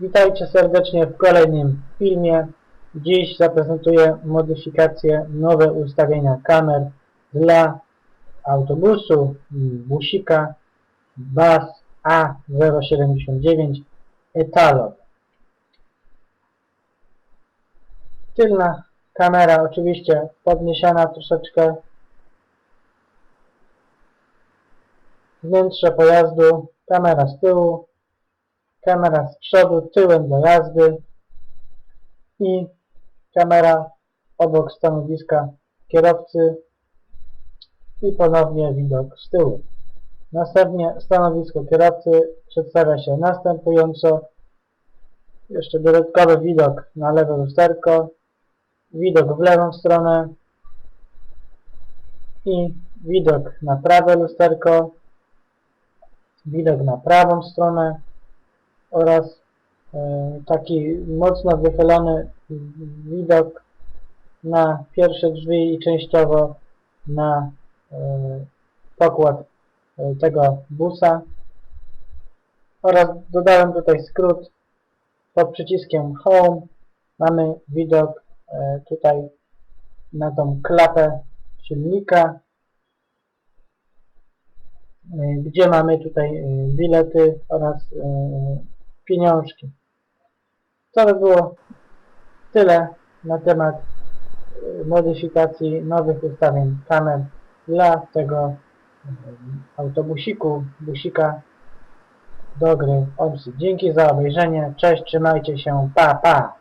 Witajcie serdecznie w kolejnym filmie. Dziś zaprezentuję modyfikacje, nowe ustawienia kamer dla autobusu, busika BAS A079 Etalon. Tylna kamera oczywiście podniesiona troszeczkę. Wnętrze pojazdu, kamera z tyłu, kamera z przodu, tyłem do jazdy i kamera obok stanowiska kierowcy i ponownie widok z tyłu. Następnie stanowisko kierowcy przedstawia się następująco. Jeszcze dodatkowy widok na lewe lusterko, widok w lewą stronę i widok na prawe lusterko, widok na prawą stronę oraz e, taki mocno wychylony widok na pierwsze drzwi i częściowo na e, pokład e, tego busa. Oraz dodałem tutaj skrót. Pod przyciskiem Home mamy widok tutaj na tą klapę silnika gdzie mamy tutaj bilety oraz pieniążki. To by było tyle na temat e, modyfikacji nowych ustawień kamer dla tego e, autobusiku, busika do gry OMSI. Dzięki za obejrzenie, cześć, trzymajcie się, pa, pa!